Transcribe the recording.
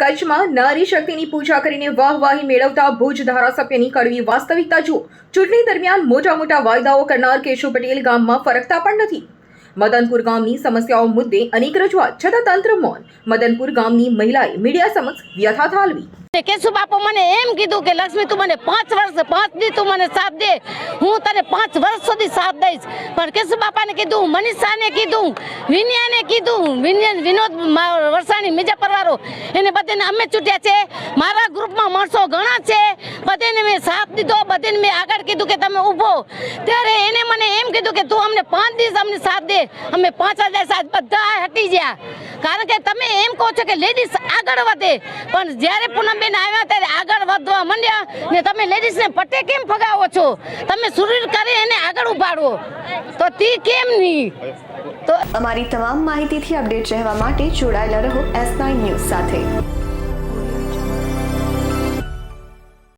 કચ્છમાં નારી શક્તિની પૂજા કરીને વાહવાહી મેળવતા ભુજ ધારાસભ્યની કડવી વાસ્તવિકતા જુઓ. ચૂંટણી દરમિયાન મોટા મોટા વાયદાઓ કરનાર કેશવ પટેલ ગામમાં ફરકતા પણ નથી. મદનપુર ગામની સમસ્યાઓ મુદ્દે અનેક રજૂઆત, છતાં તંત્ર મૌન. મદનપુર ગામની મહિલાએ મીડિયા સમક્ષ વ્યથા ઠાલવી. કેશુ બાપુ મને એમ કીધું કે, લક્ષ્મી, તું મને પાંચ વર્ષ પાંચ દી તું મને સાથ દે. હું તને પાંચ વર્ષ સુધી સાથ દઈશ. પણ કેશુ બાપાને કીધું, મનીષાને કીધું, વિનયાને કીધું. વિનોદ વરસાણી મિજા પરવારો એને બધાને અમે ચૂંટ્યા છે. મારા ગ્રુપમાં માણસો ઘણા છે. બધાને મેં સાથ દીધો, બધાને મેં આગળ કીધું કે તમે ઊભો. ત્યારે એને મને એમ કીધું કે તું અમને પાંચ દિવસ અમને સાથ દે. અમે પાંચ હજાર સાથ બધા હટી ગયા. કારણ કે તમે એમ કહો છો કે લેડીઝ આગળ વધે. પણ જ્યારે પૂનમબેન આવ્યા ત્યારે આગળ વધવા માંડ્યા ને તમે લેડીઝને પટે કેમ ફગાવો છો? તમે સુરીર કરી એને આગળ ઉભાડો. તો તી કેમ નહીં? તો અમારી તમામ માહિતીથી અપડેટ રહેવા માટે જોડાયેલા રહો એસ નાઇન ન્યૂઝ સાથે.